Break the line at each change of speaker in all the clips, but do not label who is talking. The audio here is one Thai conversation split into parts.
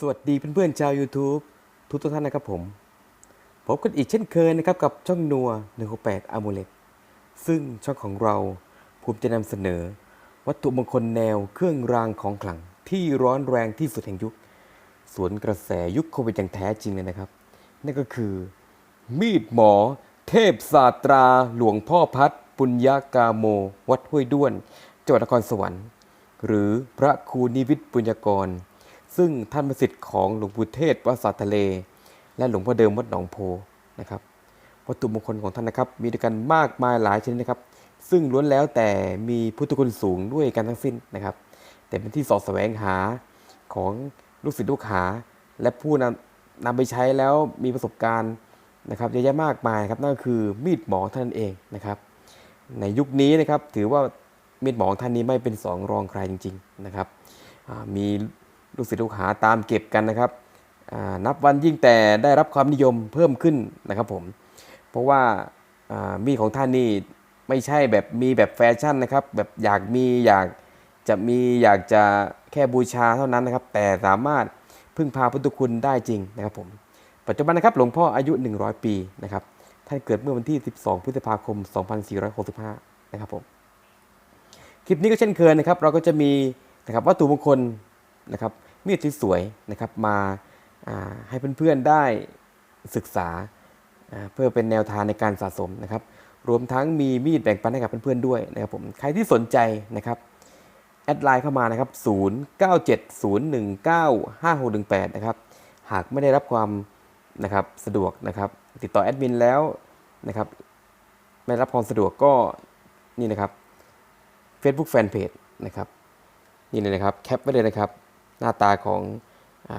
สวัสดีเพื่อนๆชาว YouTube ทุกท่านนะครับผมพบกันอีกเช่นเคยนะครับกับช่องนัว168 a m u l e t ซึ่งช่องของเราภูมิจะนำเสนอ วัตถุมงคลแนวเครื่องรางของขลัง ที่ร้อนแรงที่สุดแห่งยุค สวนกระแสยุคโควิดอย่างแท้จริงเลยนะครับ นั่นก็คือ มีดหมอ เทพศาสตราหลวงพ่อพัดปุญญากาโม วัดห้วยด้วนจังหวัดนครสวรรค์ หรือพระครูนิวิทย์ปุญญากร ซึ่งท่านประสิทธิ์ของหลวงปู่เทศวัดสาทะเล และหลวงพ่อเดิมวัดหนองโพนะครับวัตถุมงคลของท่านนะครับ มีด้วยกันมากมายหลายชนิดนะครับ ซึ่งล้วนแล้วแต่มีพุทธคุณสูงด้วยกันทั้งสิ้นนะครับ แต่เป็นที่สอดแสวงหาของลูกศิษย์ลูกหา และผู้นำนำไปใช้แล้วมีประสบการณ์นะครับเยอะแยะมากมายครับนั่นก็คือมีดหมอท่านเองนะครับ ในยุคนี้นะครับถือว่ามีดหมอท่านนี้ไม่เป็นสองรองใครจริง ๆนะครับมี ลูกศิษย์ลูกหาตามเก็บกันนะครับนับวันยิ่งแต่ได้รับความนิยมเพิ่มขึ้นนะครับผม เพราะว่าอ่ามีดของท่านนี่ไม่ใช่แบบมีแบบแฟชั่นนะครับ แบบอยากมีอยากจะมีอยากจะแค่บูชาเท่านั้นนะครับ แต่สามารถพึ่งพาพุทธคุณได้จริงนะครับผม ปัจจุบันนะครับหลวงพ่ออายุ 100 ปีนะครับ ท่านเกิดเมื่อวันที่ 12 พฤษภาคม 2465 นะครับผม คลิปนี้ก็เช่นเคยนะครับ เราก็จะมีนะครับวัตถุมงคล นะครับมีดสวยๆนะครับมาให้เพื่อนๆได้ศึกษาเพื่อเป็นแนวทางในการสะสมนะครับ รวมทั้งมีมีดแบ่งปันให้กับเพื่อนๆด้วยนะครับผมใครที่สนใจนะครับแอดไลน์เข้ามานะครับ 0970195618 นะครับ หากไม่ได้รับความนะครับสะดวกนะครับ ติดต่อแอดมินแล้วนะครับ ไม่รับความสะดวกก็นี่นะครับ Facebook Fanpage นะครับ นี่เลยนะครับ แคปไว้เลยนะครับ น้าตาของ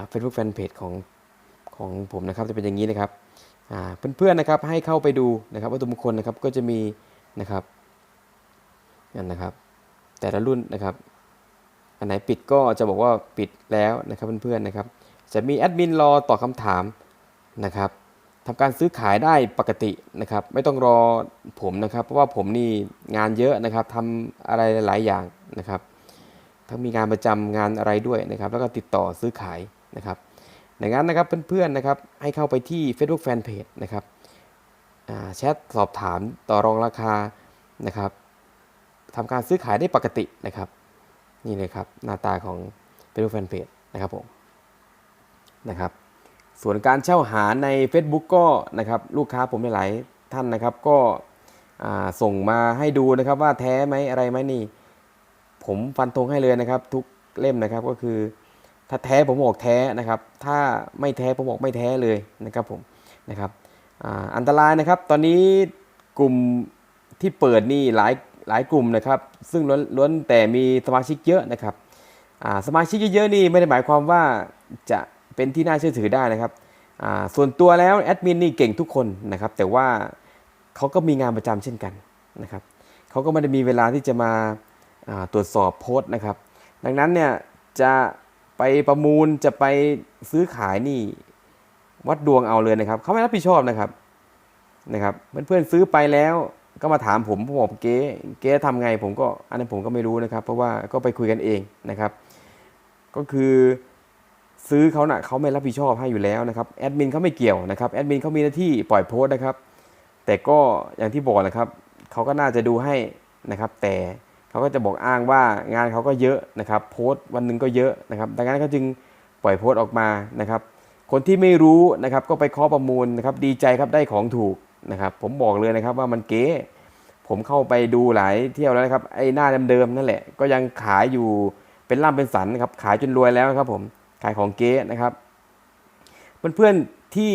เฟซบุ๊กแฟนเพจของของผมนะครับจะเป็นอย่างนี้นะครับเพื่อนๆนะครับให้เข้าไปดูนะครับวัตถุมงคลนะครับก็จะมีนะครับนั่นนะครับ แต่ละรุ่นนะครับ อันไหนปิดก็จะบอกว่าปิดแล้วนะครับเพื่อนๆนะครับ จะมีแอดมินรอตอบคำถามนะครับทำการซื้อขายได้ปกตินะครับ ไม่ต้องรอผมนะครับ เพราะว่าผมนี่งานเยอะนะครับทำอะไรหลายอย่างนะครับ ทั้งมีงานประจำงานอะไรด้วยนะครับ แล้วก็ติดต่อซื้อขายนะครับดังนั้นนะครับเพื่อนๆนะครับให้เข้าไปที่ Facebook Fanpage นะครับแชทสอบถามต่อรองราคานะครับทำการซื้อขายได้ปกตินะครับ นี่เลยครับหน้าตาของ Facebook Fanpage นะครับผมนะครับ ส่วนการเช่าหาใน Facebook ก็นะครับลูกค้าผมหลายๆท่านนะครับ ก็ส่งมาให้ดูนะครับว่าแท้ไหมอะไรไหมนี่ ผมฟันธงให้เลยนะครับ ทุกเล่มนะครับก็คือ ถ้าแท้ผมบอกแท้นะครับ ถ้าไม่แท้ผมบอกไม่แท้เลยนะครับผมนะครับอ,อันตรายนะครับ ตอนนี้กลุ่มที่เปิดนี่หลายหลายกลุ่มนะครับ ซึ่งล้วนลวนแต่มีสมาชิกเยอะนะครับสมาชิกเยอะๆนี่ไม่ได้หมายความว่าจะเป็นที่น่าเชื่อถือได้นะครับส่วนตัวแล้วแอดมินนี่เก่งทุกคนนะครับ แต่ว่าเขาก็มีงานประจำเช่นกันนะครับเขาก็ไม่ได้มีเวลาที่จะมา ตรวจสอบโพสต์นะครับ ดังนั้นเนี่ยจะไปประมูลจะไปซื้อขายนี่วัดดวงเอาเลยนะครับเขาไม่รับผิดชอบนะครับนะครับเพื่อนๆซื้อไปแล้วก็มาถามผมผมบอกเก๊เก๊ทำไงผมก็อันนั้นผมก็ไม่รู้นะครับ เพราะว่าก็ไปคุยกันเองนะครับ ก็คือซื้อเขานะ่ะเขาไม่รับผิดชอบให้อยู่แล้วนะครับแอดมินเขาไม่เกี่ยวนะครับแอดมินเขามีหน้าที่ปล่อยโพสต์นะครับ แต่ก็อย่างที่บอกนะครับเขาก็น่าจะดูให้นะครับ แต่ เขาก็จะบอกอ้างว่างานเขาก็เยอะนะครับ โพสต์วันหนึ่งก็เยอะนะครับ ดังนั้นเขาจึงปล่อยโพสต์ออกมานะครับ คนที่ไม่รู้นะครับก็ไปเคาะประมูลนะครับ ดีใจครับได้ของถูกนะครับ ผมบอกเลยนะครับว่ามันเก๋ผมเข้าไปดูหลายเที่ยวแล้วนะครับไอ้หน้าเดิมๆนั่นแหละ ก็ยังขายอยู่เป็นล่ำเป็นสันนะครับ ขายจนรวยแล้วครับผมขายของเก๋นะครับ เพื่อนๆที่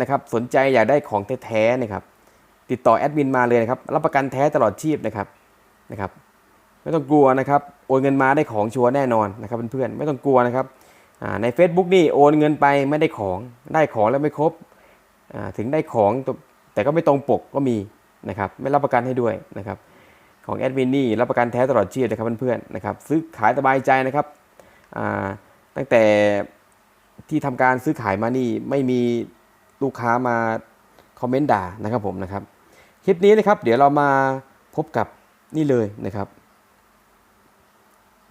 นะครับสนใจอยากได้ของแท้ๆนะครับ ติดต่อแอดมินมาเลยนะครับ รับประกันแท้ตลอดชีพนะครับนะครับ ไม่ต้องกลัวนะครับ โอนเงินมาได้ของชัวร์แน่นอนนะครับเพื่อนๆ ไม่ต้องกลัวนะครับใน Facebook นี่โอนเงินไปไม่ได้ของ ได้ของแล้วไม่ครบ ถึงได้ของแต่ก็ไม่ตรงปกก็มีนะครับ ไม่รับประกันให้ด้วยนะครับ ของแอดมินนี่รับประกันแท้ตลอดชีพนะครับเพื่อนๆนะครับ ซื้อขายสบายใจนะครับ ตั้งแต่ที่ทำการซื้อขายมานี่ไม่มีลูกค้ามาคอมเมนต์ด่านะครับผมนะครับ คลิปนี้นะครับเดี๋ยวเรามาพบกับนี่เลยนะครับ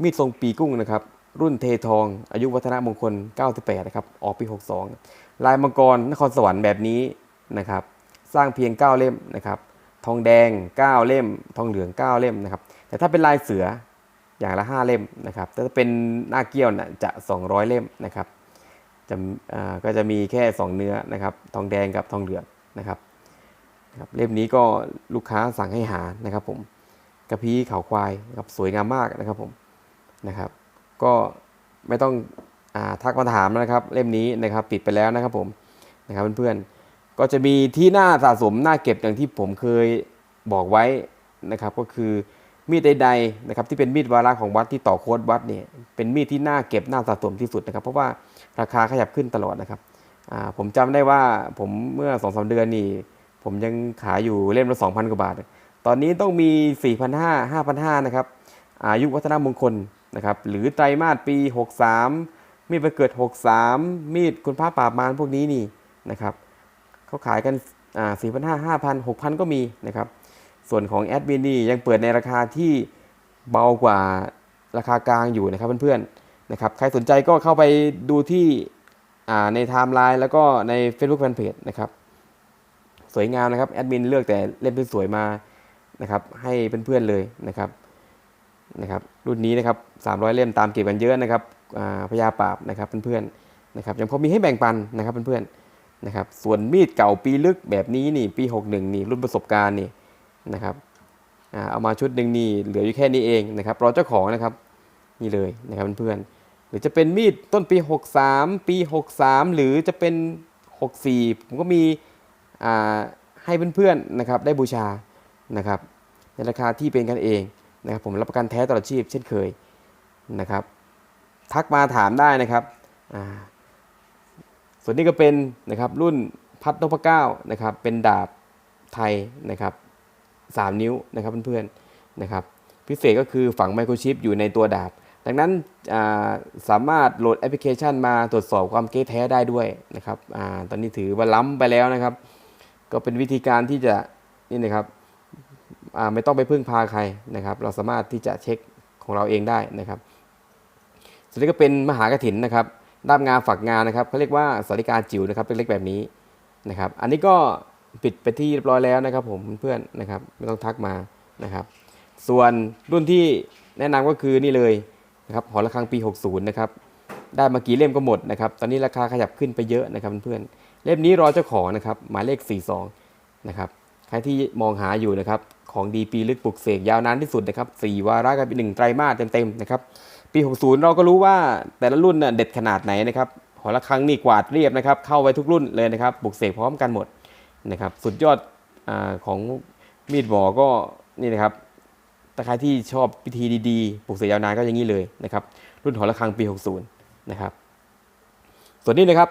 มีดทรงปีกุ้งนะครับ รุ่นเททอง อายุวัฒนมงคล 98 นะครับ ออกปี 62 ลายมังกรนครสวรรค์แบบนี้นะครับ สร้างเพียง 9 เล่มนะครับ ทองแดง 9 เล่ม ทองเหลือง 9 เล่มนะครับ แต่ถ้าเป็นลายเสืออย่างละ 5 เล่มนะครับแต่ถ้าเป็นหน้าเกี้ยวน่ะจะ 200 เล่มนะครับจะอ่าก็จะมีแค่ 2 เนื้อนะครับ ทองแดงกับทองเหลืองนะครับนะครับเล่มนี้ก็ลูกค้าสั่งให้หานะครับผมกระพี้เขาควายนะครับสวยงามมากนะครับผม นะครับ ก็ไม่ต้องอทักมาถามนะครับ เล่มนี้นะครับปิดไปแล้วนะครับผมนะครับเพื่อนๆก็จะมีที่หน้าสะสมหน้าเก็บอย่างที่ผมเคยบอกไว้นะครับ ก็คือมีดใดๆนะครับที่เป็นมีดวาระของวัดที่ต่อโค้ดวัดเนี่ยเป็นมีดที่น่าเก็บน่าสะสมที่สุดนะครับ เพราะว่าราคาขยับขึ้นตลอดนะครับผมจำได้ว่าผมเมื่อสองสาเดือนนี่ผมยังขายอยู่เล่มละ2,000กว่าบาท ตอนนี้ต้องมี4,500 5,500นะครับอายุวัฒนมงคล นะครับหรือไตรมาสปี 63 มีดประเกิด 63 มีดคุณพระปราบมารพวกนี้นี่นะครับเขาขายกันอ่า4,500 5,000 6,000ก็มีนะครับส่วนของแอดมินนี่ยังเปิดในราคาที่เบากว่าราคากลางอยู่นะครับเพื่อนๆนะครับใครสนใจก็เข้าไปดูที่อ่าในไทม์ไลน์แล้วก็ใน Facebook Fanpage นะครับสวยงามนะครับแอดมินเลือกแต่เล่มที่สวยมานะครับให้เพื่อนๆเลยนะครับ นะครับรุ่นนี้นะครับ300 เล่มตามเก็บกันเยอะนะครับพญาปราบนะครับเพื่อนๆนะครับยังพอมีให้แบ่งปันนะครับเพื่อนๆนะครับส่วนมีดเก่าปีลึกแบบนี้นี่ปี 61 นี่รุ่นประสบการณ์นี่นะครับเอามาชุดหนึ่งนี่เหลืออยู่แค่นี้เองนะครับรอเจ้าของนะครับนี่เลยนะครับเพื่อนๆหรือจะเป็นมีดต้นปี 63 ปี 63 หรือจะเป็น 64 ผมก็มีให้เพื่อนๆนะครับได้บูชานะครับในราคาที่เป็นกันเอง นะครับผมรับประกันแท้ตลอดชีพเช่นเคยนะครับ ทักมาถามได้นะครับส่วนนี้ก็เป็นนะครับรุ่นพัดนพเก้านะครับเป็นดาบไทยนะครับ3นิ้วนะครับเพื่อนๆนะครับพิเศษก็คือฝังไมโครชิปอยู่ในตัวดาบ ดังนั้นาสามารถโหลดแอปพลิเคชันมาตรวจสอบความเก๊แท้ได้ด้วยนะครับอตอนนี้ถือว่าล้ำไปแล้วนะครับ ก็เป็นวิธีการที่จะนี่นะครับ ไม่ต้องไปพึ่งพาใครนะครับ เราสามารถที่จะเช็คของเราเองได้นะครับส่วนนี้ก็เป็นมหากถินนะครับด้ามงาฝักงานนะครับเขาเรียกว่าสาริกาจิ๋วนะครับเล็กๆแบบนี้นะครับ อันนี้ก็ปิดไปที่เรียบร้อยแล้วนะครับ ผมเพื่อนนะครับไม่ต้องทักมานะครับ ส่วนรุ่นที่แนะนำก็คือนี่เลยนะครับหอระฆังปี 60 นะครับได้มากี่เล่มก็หมดนะครับ ตอนนี้ราคาขยับขึ้นไปเยอะนะครับเพื่อนเล่มนี้รอเจ้าของนะครับหมายเลข 42 นะครับ ใครที่มองหาอยู่นะครับ ของดีปีลึกปลุกเสกยาวนานที่สุดนะครับ4วาระกับหนึ่งไตรมาสเต็มๆนะครับปี 60 เราก็รู้ว่าแต่ละรุ่นน่ะเด็ดขนาดไหนนะครับหอละครั้งนี่กวาดเรียบนะครับ เข้าไว้ทุกรุ่นเลยนะครับปลุกเสกพร้อมกันหมดนะครับ สุดยอดอของมีดหมอก็นี่นะครับถ้าใครที่ชอบพิธีดีๆปลุกเสกยาวนานก็อย่างนี้เลยนะครับ รุ่นหอละครั้งปี 60 นะครับ ส่วนนี้นะครับ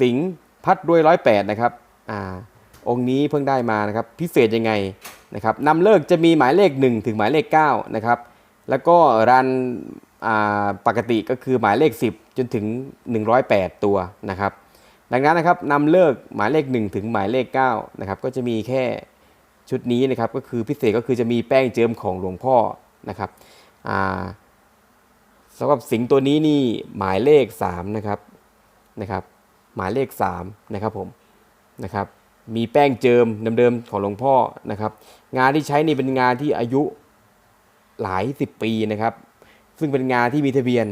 สิงห์พัดด้วยร้อยแปดนะครับอ่าองค์นี้เพิ่งได้มานะครับ พิเศษยังไง นะครับนำเลิกจะมีหมายเลข 1 ถึงหมายเลข9นะครับแล้วก็รันปกติก็คือหมายเลข 10 จนถึง 108 ตัวนะครับดังนั้นนะครับนำเลิกหมายเลข 1 ถึงหมายเลข9นะครับก็จะมีแค่ชุดนี้นะครับก็คือพิเศษก็คือจะมีแป้งเจิมของหลวงพ่อนะครับสำหรับสิงตัวนี้นี่หมายเลข3นะครับนะครับหมายเลข3นะครับผมนะครับ มีแป้งเจิมเดิมๆของหลวงพ่อนะครับ งานที่ใช้นี่เป็นงานที่อายุหลายสิบปีนะครับ ซึ่งเป็นงานที่มีทะเบียน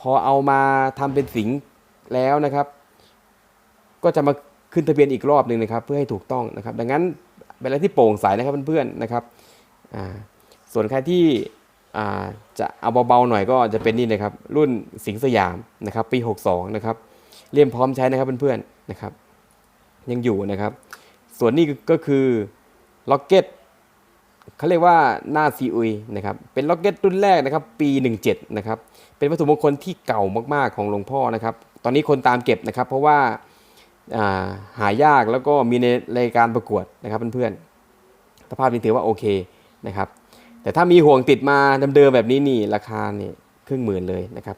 พอเอามาทำเป็นสิงแล้วนะครับ ก็จะมาขึ้นทะเบียนอีกรอบหนึ่งนะครับ เพื่อให้ถูกต้องนะครับ ดังนั้นเป็นอะไรที่โปร่งใสนะครับเพื่อนๆนะครับส่วนใครที่จะเอาเบาๆหน่อยก็จะเป็นนี่นะครับ รุ่นสิงสยามนะครับ ปี 62 นะครับเลี่ยมพร้อมใช้นะครับเพื่อนๆนะครับ ยังอยู่นะครับ ส่วนนี้ก็คือล็อกเก็ตเขาเรียกว่าหน้าซีอุยนะครับเป็นล็อกเก็ตรุ่นแรกนะครับ ปี 17 นะครับ เป็นวัตถุมงคลที่เก่ามากๆของหลวงพ่อนะครับ ตอนนี้คนตามเก็บนะครับ เพราะว่าาหายากแล้วก็มีในรายการประกวดนะครับเพื่อนๆสภาพนี้ถือว่าโอเคนะครับ แต่ถ้ามีห่วงติดมาเดิมๆแบบนี้นี่ราคาเนี่ยครึ่งหมื่นเลยนะครับ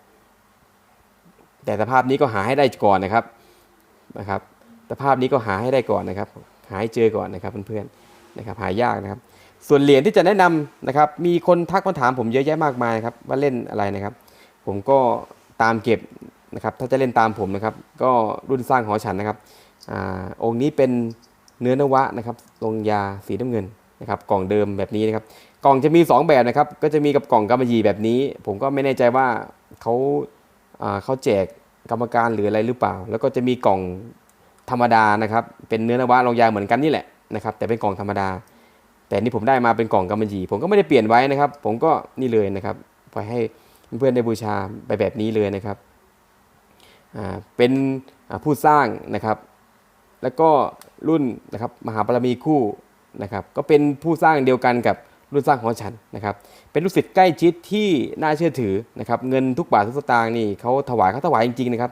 แต่สภาพนี้ก็หาให้ได้ก่อนนะครับนะครับ สภาพนี้ก็หาให้ได้ก่อนนะครับ หาให้เจอก่อนนะครับเพื่อนๆนะครับหายากนะครับ ส่วนเหรียญที่จะแนะนำนะครับ มีคนทักมาถามผมเยอะแยะมากมายครับว่าเล่นอะไรนะครับ ผมก็ตามเก็บนะครับ ถ้าจะเล่นตามผมนะครับ ก็รุ่นสร้างหอฉันนะครับอาองค์นี้เป็นเนื้อนวะนะครับลงยาสีน้ำเงินนะครับกล่องเดิมแบบนี้นะครับกล่องจะมี 2 แบบนะครับ ก็จะมีกับกล่องกำมะหยี่แบบนี้ ผมก็ไม่แน่ใจว่าเขาอ่าเขาแจกกรรมการหรืออะไรหรือเปล่า แล้วก็จะมีกล่อง ธรรมดานะครับ เป็นเนื้อนวะลงยางเหมือนกันนี่แหละนะครับ แต่เป็นกล่องธรรมดา แต่นี่ผมได้มาเป็นกล่องกำมะหยี่ผมก็ไม่ได้เปลี่ยนไว้นะครับ ผมก็นี่เลยนะครับไปให้เพื่อนๆได้บูชาไปแบบนี้เลยนะครับเป็นผู้สร้างนะครับ แล้วก็รุ่นนะครับมหาบารมีคู่นะครับ ก็เป็นผู้สร้างเดียวกันกับรุ่นสร้างของฉันนะครับ เป็นลูกศิษย์ใกล้ชิดที่น่าเชื่อถือนะครับ เงินทุกบาททุกสตางค์นี่เขาถวายเขาถวายจริงๆนะครับ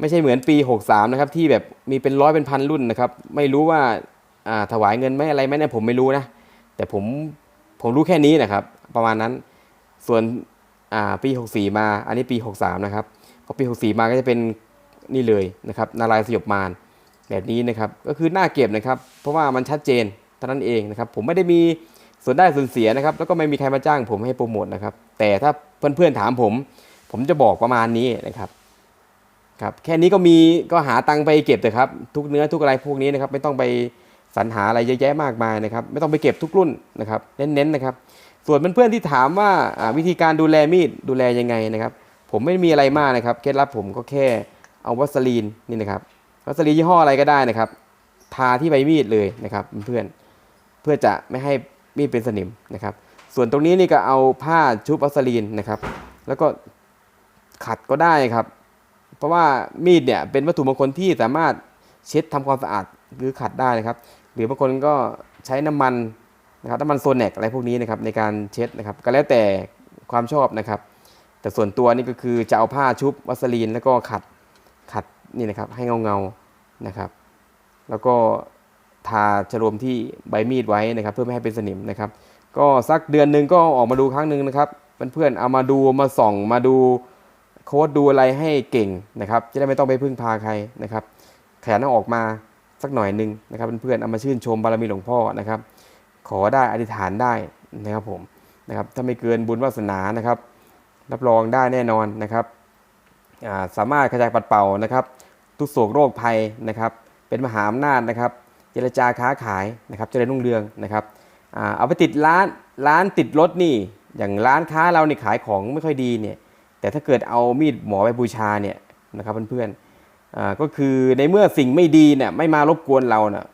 ไม่ใช่เหมือนปี 63 นะครับ ที่แบบมีเป็นร้อยเป็นพันรุ่นนะครับ ไม่รู้ว่าถวายเงินไหมอะไรไหมเนี่ยผมไม่รู้นะ แต่ผมผมรู้แค่นี้นะครับ ประมาณนั้นส่วนปี 64 มา อันนี้ปี 63 นะครับพอปี 64 มาก็จะเป็นนี่เลยนะครับ นารายสยบมารแบบนี้นะครับ ก็คือหน้าเก็บนะครับ เพราะว่ามันชัดเจนเท่านั้นเองนะครับ ผมไม่ได้มีส่วนได้ส่วนเสียนะครับ แล้วก็ไม่มีใครมาจ้างผมให้โปรโมทนะครับ แต่ถ้าเพื่อนๆถามผม ผมจะบอกประมาณนี้นะครับ ครับแค่นี้ก็มีก็หาตังไปเก็บเถอะครับ ทุกเนื้อทุกอะไรพวกนี้นะครับไม่ต้องไปสรรหาอะไรเยอะแยะมากมายนะครับ ไม่ต้องไปเก็บทุกรุ่นนะครับเน้นๆนะครับ ส่วนเพื่อนๆที่ถามว่าวิธีการดูแลมีดดูแลยังไงนะครับ ผมไม่มีอะไรมากนะครับเคล็ดลับผมก็แค่เอาวัสลีนนี่นะครับวัสลีนยี่ห้ออะไรก็ได้นะครับ ทาที่ใบมีดเลยนะครับเพื่อนเพื่อจะไม่ให้มีดเป็นสนิมนะครับ ส่วนตรงนี้นี่ก็เอาผ้าชุบวัสลีนนะครับ แล้วก็ขัดก็ได้ครับ เพราะว่ามีดเนี่ยเป็นวัตถุมงคลที่สามารถเช็ดทำความสะอาดหรือขัดได้นะครับ หรือบางคนก็ใช้น้ำมันนะครับน้ำมันโซเนกอะไรพวกนี้นะครับในการเช็ดนะครับ ก็แล้วแต่ความชอบนะครับ แต่ส่วนตัวนี่ก็คือจะเอาผ้าชุบวัสลีนแล้วก็ขัดขัดนี่นะครับให้เงาเงานะครับ แล้วก็ทาฉลมที่ใบมีดไว้นะครับ เพื่อไม่ให้เป็นสนิมนะครับ ก็สักเดือนหนึ่งก็ออกมาดูครั้งหนึ่งนะครับเพื่อนๆเอามาดูมาส่องมาดู โค้ดดูอะไรให้เก่งนะครับจะได้ไม่ต้องไปพึ่งพาใครนะครับขยันเอาออกมาสักหน่อยหนึ่งนะครับเพื่อนๆเอามาชื่นชมบารมีหลวงพ่อนะครับ ขอได้อธิษฐานได้นะครับผมนะครับถ้าไม่เกินบุญวาสนานะครับ รับรองได้แน่นอนนะครับาสามารถขจายปัดเป่านะครับ ทุกโศกโรคภัยนะครับ เป็นมหาอำนาจนะครับ เจรจาค้าขายนะครับเจริญรุ่งเรืองนะครับอเอาไปติดร้านร้านติดรถนี่ อย่างร้านค้าเราเนี่ยขายของไม่ค่อยดีเนี่ย แต่ถ้าเกิดเอามีดหมอไปบูชาเนี่ยนะครับเพื่อนๆก็คือในเมื่อสิ่งไม่ดีเนี่ยไม่มารบกวนเราเน่ะ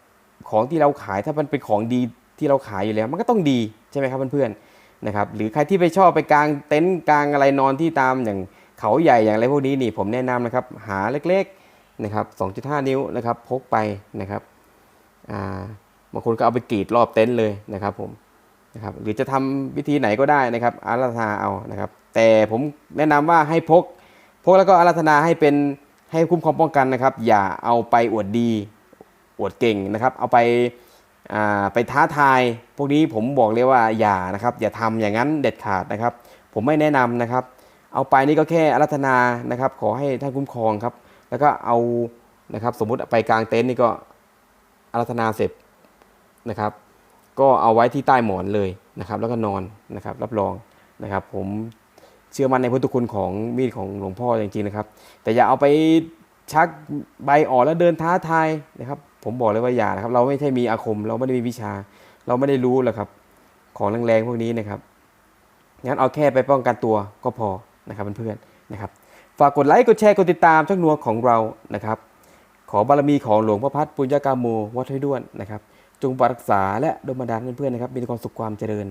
ของที่เราขายถ้ามันเป็นของดีที่เราขายอยู่แล้ว มันก็ต้องดีใช่ไหมครับเพื่อนๆนะครับหรือใครที่ไปชอบไปกางเต็นท์กางอะไรนอนที่ตามอย่างเขาใหญ่อย่างอะไรพวกนี้นี่ผมแนะนำนะครับหาเล็กๆนะครับ 2.5 นิ้วนะครับพกไปนะครับบางคนก็เอาไปกรีดรอบเต็นท์เลยนะครับผม นะครับหรือจะทำวิธีไหนก็ได้นะครับอาราธนาเอานะครับ แต่ผมแนะนำว่าให้พก พกแล้วก็อาราธนาให้เป็นให้คุ้มครองป้องกันนะครับ อย่าเอาไปอวดดี อวดเก่งนะครับ เอาไปอ่าไปท้าทาย พวกนี้ผมบอกเลยว่าอย่านะครับ อย่าทำอย่างนั้นเด็ดขาดนะครับ ผมไม่แนะนำนะครับ เอาไปนี่ก็แค่อาราธนานะครับ ขอให้ท่านคุ้มครองครับ แล้วก็เอานะครับ สมมุติไปกลางเต็นท์นี่ก็อาราธนาเสร็จนะครับ ก็เอาไว้ที่ใต้หมอนเลยนะครับแล้วก็นอนนะครับรับรองนะครับ ผมเชื่อมั่นในพุทธคุณของมีดของหลวงพ่อจริงๆนะครับ แต่อย่าเอาไปชักใบอ่อกแล้วเดินท้าทายนะครับ ผมบอกเลยว่าอย่านะครับ เราไม่ใช่มีอาคม เราไม่ได้มีวิชา เราไม่ได้รู้หรอกครับ ของแรงๆพวกนี้นะครับงั้นเอาแค่ไปป้องกันตัวก็พอนะครับเพื่อนๆนะครับฝากกดไลค์กดแชร์กดติดตามช่องนัวของเรานะครับ ขอบารมีของหลวงพ่อพัดปุญญากาโมวัดห้วยด้วนนะครับ จงปรักษาและดลบันดาลเพื่อนๆนะครับ มีแต่ความสุขความเจริญ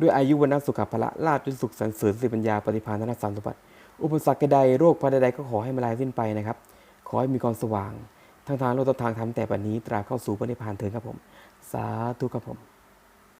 ด้วยอายุวันนัสุขภละลาบจนสุขสันเสริญสิปัญญาปฏิภาณธนสารสมบัติอุปสรรคใดโรคภัยใดก็ขอให้มาลายสิ้นไปนะครับ ขอให้มีความสว่างทางทางโลกทางธรรมแต่ปัจนี้ตราเข้าสู่พระนิพพานเถิดครับผม สาธุครับผม